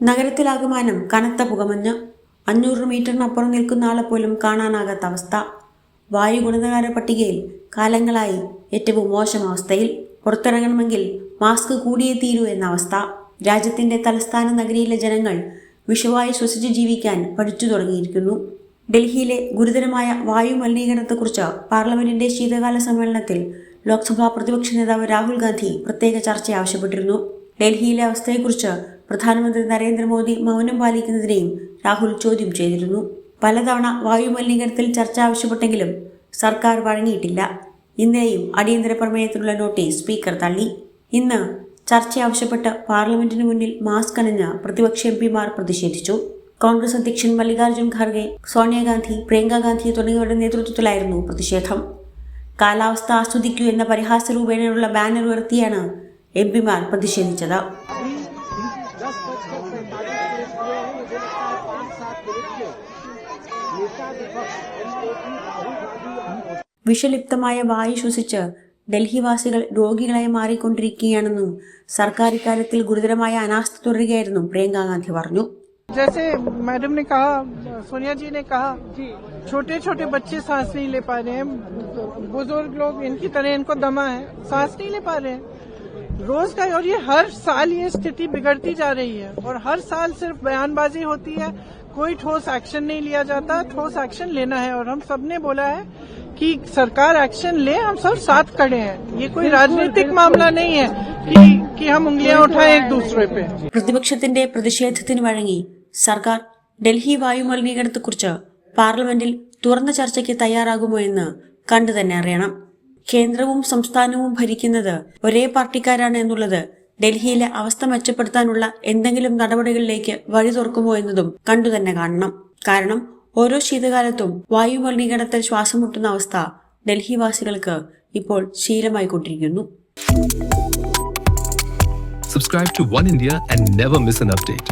നഗരത്തിലാകമാനം കനത്ത പുകമഞ്ഞ്. അഞ്ഞൂറ് മീറ്ററിനപ്പുറം നിൽക്കുന്ന ആളെ പോലും കാണാനാകാത്ത അവസ്ഥ. വായു ഗുണനിലവാര പട്ടികയിൽ കാലങ്ങളായി ഏറ്റവും മോശം അവസ്ഥയിൽ പുറത്തിറങ്ങണമെങ്കിൽ മാസ്ക് കൂടിയേ തീരൂ എന്ന അവസ്ഥ. രാജ്യത്തിന്റെ തലസ്ഥാന നഗരിയിലെ ജനങ്ങൾ വിഷവായു ശ്വസിച്ച് ജീവിക്കാൻ പഠിച്ചു തുടങ്ങിയിരിക്കുന്നു. ഡൽഹിയിലെ ഗുരുതരമായ വായു മലിനീകരണത്തെക്കുറിച്ച് പാർലമെന്റിന്റെ ശീതകാല സമ്മേളനത്തിൽ ലോക്സഭാ പ്രതിപക്ഷ നേതാവ് രാഹുൽ ഗാന്ധി പ്രത്യേക ചർച്ച ആവശ്യപ്പെട്ടിരുന്നു ഡൽഹിയിലെ അവസ്ഥയെക്കുറിച്ച് പ്രധാനമന്ത്രി നരേന്ദ്രമോദി മൗനം പാലിക്കുന്നതിനെയും രാഹുൽ ചോദ്യം ചെയ്തിരുന്നു. പലതവണ വായുമലിനീകരണത്തിൽ ചർച്ച ആവശ്യപ്പെട്ടെങ്കിലും സർക്കാർ വഴങ്ങിയിട്ടില്ല. ഇന്നലെയും അടിയന്തര പ്രമേയത്തിനുള്ള നോട്ടീസ് സ്പീക്കർ തള്ളി. ഇന്ന് ചർച്ച ആവശ്യപ്പെട്ട് പാർലമെന്റിന് മുന്നിൽ മാസ്ക് അണിഞ്ഞ് പ്രതിപക്ഷ എംപിമാർ പ്രതിഷേധിച്ചു. കോൺഗ്രസ് അധ്യക്ഷൻ മല്ലികാർജുൻ ഖാർഗെ സോണിയാഗാന്ധി പ്രിയങ്കാഗാന്ധി തുടങ്ങിയവരുടെ നേതൃത്വത്തിലായിരുന്നു പ്രതിഷേധം. കാലാവസ്ഥ ആസ്വദിക്കൂ എന്ന പരിഹാസ രൂപേണയുള്ള ബാനർ ഉയർത്തിയാണ് എം പിമാർ പ്രതിഷേധിച്ചത് വിഷലിപ്തമായ വായു ശ്വസിച്ച് ഡൽഹിവാസികൾ രോഗികളായി മാറിക്കൊണ്ടിരിക്കുകയാണെന്നും സർക്കാർ ഇക്കാര്യത്തിൽ ഗുരുതരമായ അനാസ്ഥ തുടരുകയായിരുന്നു പ്രിയങ്ക ഗാന്ധി പറഞ്ഞു जैसे मैडम ने कहा सोनिया जी ने कहा छोटे छोटे बच्चे सांस नहीं ले पा रहे हैं बुजुर्ग लोग इनकी तरह इनको दमा है सांस नहीं ले पा रहे हैं रोज का और ये हर साल ये स्थिति बिगड़ती जा रही है और हर साल सिर्फ बयानबाजी होती है कोई ठोस एक्शन नहीं लिया जाता ठोस एक्शन लेना है और हम सब ने बोला है कि सरकार एक्शन ले हम सब साथ खड़े हैं ये कोई राजनीतिक मामला नहीं है कि कि हम उंगलियां उठाएं एक दूसरे पे പ്രതിപക്ഷത്തിന്റെ പ്രതിഷേധത്തിന് വഴങ്ങി സർക്കാർ ഡൽഹി വായു മലിനീകരണത്തെക്കുറിച്ച് പാർലമെന്റിൽ തുറന്ന ചർച്ചയ്ക്ക് തയ്യാറാകുമോ എന്ന് കണ്ടു തന്നെ അറിയണം കേന്ദ്രവും സംസ്ഥാനവും ഭരിക്കുന്നത് ഒരേ പാർട്ടിക്കാരാണ് എന്നുള്ളത് ഡൽഹിയിലെ അവസ്ഥ മെച്ചപ്പെടുത്താനുള്ള എന്തെങ്കിലും നടപടികളിലേക്ക് വഴി തുറക്കുമോ എന്നതും കണ്ടു തന്നെ കാണണം കാരണം ഓരോ ശീതകാലത്തും വായു മലിനീകരണത്തിൽ ശ്വാസം മുട്ടുന്ന അവസ്ഥ ഡൽഹിവാസികൾക്ക് ഇപ്പോൾ ശീലമായിക്കൊണ്ടിരിക്കുന്നു Subscribe to One India and never miss an update.